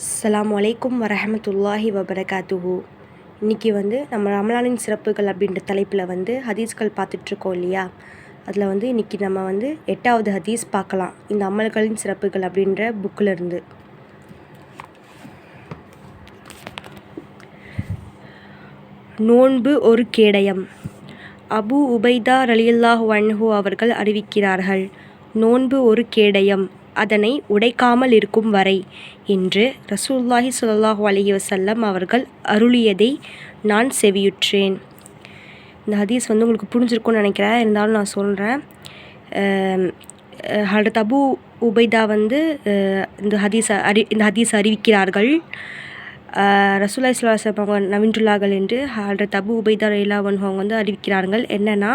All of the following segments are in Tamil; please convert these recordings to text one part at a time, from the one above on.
அஸ்லாம் வலைக்கும் வரஹமத்துல்லாஹி வபரகாத்துஹூ. இன்றைக்கி வந்து நம்ம ரமலானின் சிறப்புகள் அப்படின்ற தலைப்பில் வந்து ஹதீஸ்கள் பார்த்துட்ருக்கோம் இல்லையா? அதில் வந்து இன்றைக்கி நம்ம வந்து எட்டாவது ஹதீஸ் பார்க்கலாம். இந்த அமல்களின் சிறப்புகள் அப்படின்ற புக்கில் இருந்து. நோன்பு ஒரு கேடயம். அபு உபைதா ரலியல்லாஹ் வன்ஹு அவர்கள் அறிவிக்கிறார்கள் நோன்பு ஒரு கேடயம். அதனை உடைக்காமல் இருக்கும் வரை என்று ரசூல்லாஹி சுல்லாஹூ அலஹி வசல்லம் அவர்கள் அருளியதை நான் செவியுற்றேன். இந்த ஹதீஸ் வந்து உங்களுக்கு புரிஞ்சிருக்கும்னு நினைக்கிறேன். இருந்தாலும் நான் சொல்கிறேன் ஹடத் அபு உபைதா வந்து இந்த ஹதீஸ் அறி இந்த ஹதீஸ் அறிவிக்கிறார்கள். ரசூல்லா இஸ்லாசம் அவங்க நவீன்றுள்ளார்கள் என்று ஹடத் அபு உபைதா ரயிலாவன் அவங்க வந்து அறிவிக்கிறார்கள். என்னென்னா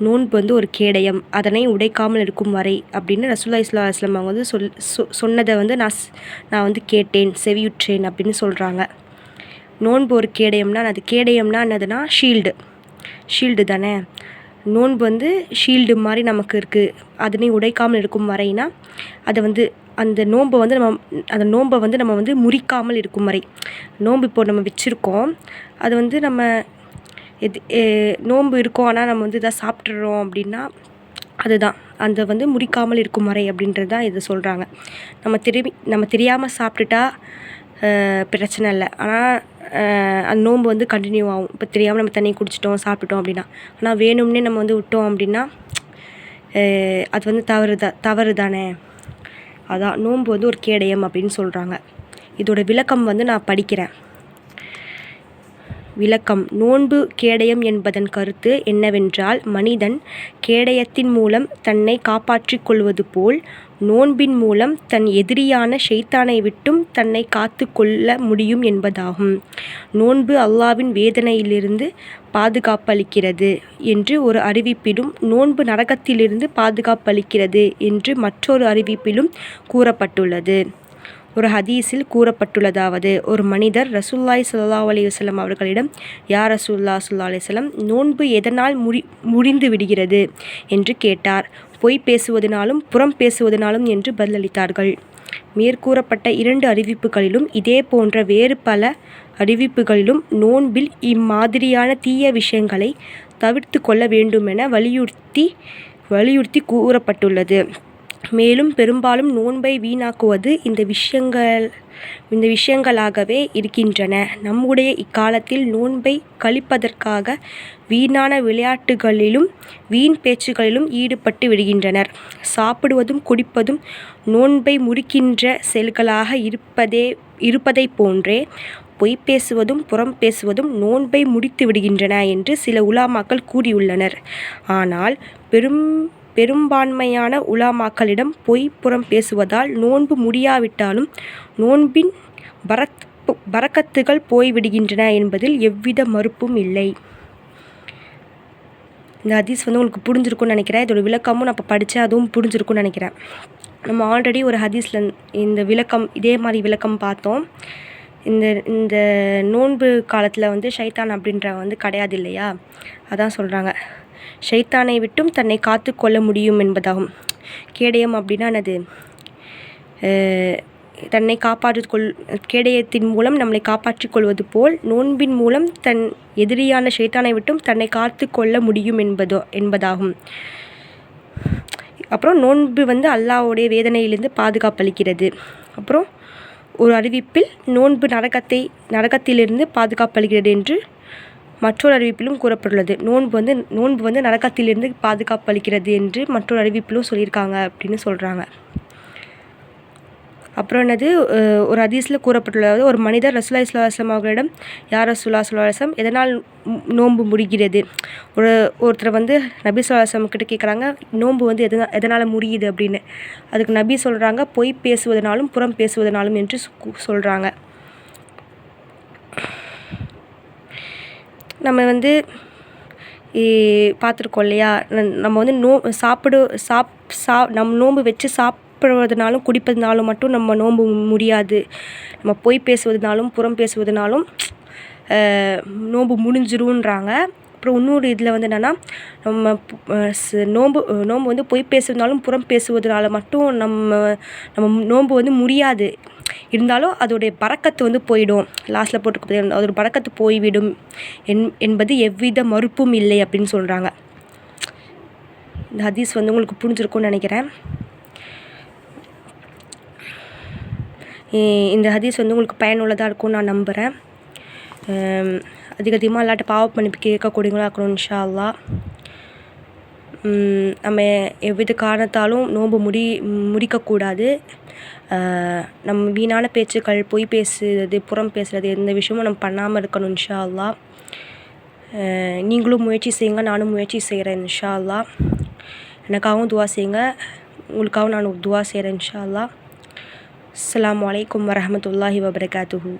நோன்பு வந்து ஒரு கேடயம். அதனை உடைக்காமல் இருக்கும் வரை அப்படின்னு ரசூல்லா இஸ்லா அஸ்லாம் அவங்க வந்து சொல் சொ சொன்னதை வந்து நான் நான் வந்து கேட்டேன் செவியுற்றேன் அப்படின்னு சொல்கிறாங்க நோன்பு ஒரு கேடயம்னா அது கேடயம்னா என்னதுன்னா ஷீல்டு. ஷீல்டு தானே? நோன்பு வந்து ஷீல்டு மாதிரி நமக்கு இருக்குது அதனை உடைக்காமல் இருக்கும் வரைனா அதை வந்து அந்த நோன்பை வந்து நம்ம அந்த நோன்பை வந்து நம்ம வந்து முறிக்காமல் இருக்கும் வரை. நோன்பு இப்போ நம்ம வச்சுருக்கோம். அது வந்து நம்ம எது நோன்பு இருக்கோம் ஆனால் நம்ம வந்து இதாக சாப்பிட்றோம் அப்படின்னா அதுதான். அந்த வந்து முடிக்காமல் இருக்கும் வரை அப்படின்றது தான் இதை சொல்கிறாங்க நம்ம திரும்பி நம்ம தெரியாமல் சாப்பிட்டுட்டா பிரச்சனை இல்லை. ஆனால் அந்த நோன்பு வந்து கண்டினியூ ஆகும். இப்போ தெரியாமல் நம்ம தண்ணி குடிச்சிட்டோம் சாப்பிட்டுட்டோம் அப்படின்னா. ஆனால் வேணும்னே நம்ம வந்து விட்டோம் அப்படின்னா அது வந்து தவறு தான் தவறு தானே. அதான் நோன்பு வந்து ஒரு கேடயம் அப்படின்னு சொல்கிறாங்க இதோட விளக்கம் வந்து நான் படிக்கிறேன். விளக்கம். நோன்பு கேடயம் என்பதன் கருத்து என்னவென்றால் மனிதன் கேடயத்தின் மூலம் தன்னை காப்பாற்றிக் கொள்வது போல் நோன்பின் மூலம் தன் எதிரியான ஷைத்தானை விட்டும் தன்னை காத்து கொள்ள முடியும் என்பதாகும். நோன்பு அல்லாவின் வேதனையிலிருந்து பாதுகாப்பளிக்கிறது என்று ஒரு அறிவிப்பிலும் நோன்பு நரகத்திலிருந்து பாதுகாப்பளிக்கிறது என்று மற்றொரு அறிவிப்பிலும் கூறப்பட்டுள்ளது. ஒரு ஹதீஸில் கூறப்பட்டுள்ளதாவது ஒரு மனிதர் ரசூல்லாய் சுல்லா அலைஹி அவர்களிடம் யார் ரசூல்லா சுல்லா அலைஹி நோன்பு எதனால் முடி முடிந்து விடுகிறது? என்று கேட்டார். பொய் பேசுவதனாலும் புறம் பேசுவதனாலும் என்று பதிலளித்தார்கள். மேற்கூறப்பட்ட இரண்டு அறிவிப்புகளிலும் இதே போன்ற வேறு பல அறிவிப்புகளிலும் நோன்பில் இம்மாதிரியான தீய விஷயங்களை தவிர்த்து கொள்ள வேண்டுமென வலியுறுத்தி வலியுறுத்தி கூறப்பட்டுள்ளது. மேலும் பெரும்பாலும் நோன்பை வீணாக்குவது இந்த விஷயங்கள் இந்த விஷயங்களாகவே இருக்கின்றன. நம்முடைய இக்காலத்தில் நோன்பை கழிப்பதற்காக வீணான விளையாட்டுகளிலும் வீண் பேச்சுகளிலும் ஈடுபட்டு விடுகின்றனர். சாப்பிடுவதும் குடிப்பதும் நோன்பை முறிக்கின்ற செயல்களாக இருப்பதே இருப்பதைப் போன்றே பொய் பேசுவதும் புறம் பேசுவதும் நோன்பை முடித்து விடுகின்றன என்று சில உலாமாக்கள் கூறியுள்ளனர். ஆனால் பெரும் பெரும்பான்மையான உலாமாக்களிடம் பொய் புறம் பேசுவதால் நோன்பு முடியாவிட்டாலும் நோன்பின் பரத் பரக்கத்துகள் போய்விடுகின்றன என்பதில் எவ்வித மறுப்பும் இல்லை. இந்த ஹதீஸ் வந்து உங்களுக்கு புரிஞ்சிருக்கும்னு நினைக்கிறேன். இதோட விளக்கமும் நான் இப்போ படித்தேன் அதுவும் புரிஞ்சிருக்கும்னு நினைக்கிறேன். நம்ம ஆல்ரெடி ஒரு ஹதீஸில் இந்த விளக்கம் இதே மாதிரி விளக்கம் பார்த்தோம். இந்த இந்த நோன்பு காலத்தில் வந்து ஷைத்தான் அப்படின்ற வந்து கிடையாது இல்லையா? அதான் சொல்கிறாங்க ஷைத்தானை விட்டும் தன்னை காத்து கொள்ள முடியும் என்பதாகும். கேடயம் அப்படின்னா என்னது? தன்னை காப்பாற்றிக் கொள் கேடயத்தின் மூலம் நம்மளை காப்பாற்றிக் கொள்வது போல் நோன்பின் மூலம் தன் எதிரியான ஷைத்தானை விட்டும் தன்னை காத்து கொள்ள முடியும் என்பதோ என்பதாகும். அப்புறம் நோன்பு வந்து அல்லாஹ்வுடைய வேதனையிலிருந்து பாதுகாப்பளிக்கிறது. அப்புறம் ஒரு அறிவிப்பில் நோன்பு நரகத்தை நரகத்திலிருந்து பாதுகாப்பளிக்கிறது என்று மற்றொரு அறிவிப்பிலும் கூறப்பட்டுள்ளது. நோன்பு வந்து நோன்பு வந்து நரகத்திலிருந்து பாதுகாப்பளிக்கிறது என்று மற்றொரு அறிவிப்பிலும் சொல்லியிருக்காங்க அப்படின்னு சொல்கிறாங்க அப்புறம் என்னது? ஒரு ஹதீஸில் கூறப்பட்டுள்ளது ஒரு மனிதர் ரசூலா இஸ்லாம் அவர்களிடம் யார் ரசுலா சுல்லாசம் எதனால் நோன்பு முடிகிறது? ஒரு ஒருத்தர் வந்து நபி சொல்லாசம் கிட்ட கேட்குறாங்க நோன்பு வந்து எதனா எதனால் முடியுது? அப்படின்னு. அதுக்கு நபி சொல்கிறாங்க பொய் பேசுவதனாலும் புறம் பேசுவதனாலும் என்று சொல்கிறாங்க நம்ம வந்து பார்த்துருக்கோம் இல்லையா? நம்ம வந்து நோ சாப்பிடு சாப் சா நம் நோன்பு வச்சு சாப்பிடுவதனாலும் குடிப்பதுனாலும் மட்டும் நம்ம நோன்பு முடியாது. நம்ம பொய் பேசுவதனாலும் புறம் பேசுவதனாலும் நோன்பு முடிஞ்சிருன்றாங்க அப்புறம் இன்னொரு இதில் வந்து என்னென்னா நம்ம நோன்பு நோன்பு வந்து பொய் பேசுவதனாலும் புறம் பேசுவதனால மட்டும் நம்ம நம்ம நோன்பு வந்து முடியாது. இருந்தாலும் அதோடைய பறக்கத்து வந்து போயிடும். லாஸ்ட்டில் போட்டு அதோட பறக்கத்து போய்விடும். என் என்பது எவ்வித மறுப்பும் இல்லை அப்படின்னு சொல்கிறாங்க இந்த ஹதீஸ் வந்து உங்களுக்கு புரிஞ்சிருக்கும்னு நினைக்கிறேன். இந்த ஹதீஸ் வந்து உங்களுக்கு பயனுள்ளதாக இருக்கும்னு நான் நம்புகிறேன் அதிக அதிகமாக இல்லாட்ட பாவ மன்னிப்பு கேட்கக்கூடியவங்களாக இருக்கணும் இன்ஷா அல்லா நம்ம எவ்வித காரணத்தாலும் நோன்பு முடி முடிக்கக்கூடாது. நம்ம வீணான பேச்சுக்கள் பொய் பேசுறது புறம் பேசுகிறது எந்த விஷயமும் நம்ம பண்ணாமல் இருக்கணும் இன்ஷா அல்லா நீங்களும் முயற்சி செய்யுங்க நானும் முயற்சி செய்கிறேன் இன்ஷா அல்லா எனக்காகவும் துவா செய்யுங்க உங்களுக்காகவும் நான் துவா செய்கிறேன் இன்ஷா அல்லா அஸ்லாம் வலைக்கம் வரமத்துல்லாஹி வபரகாத்துஹூ.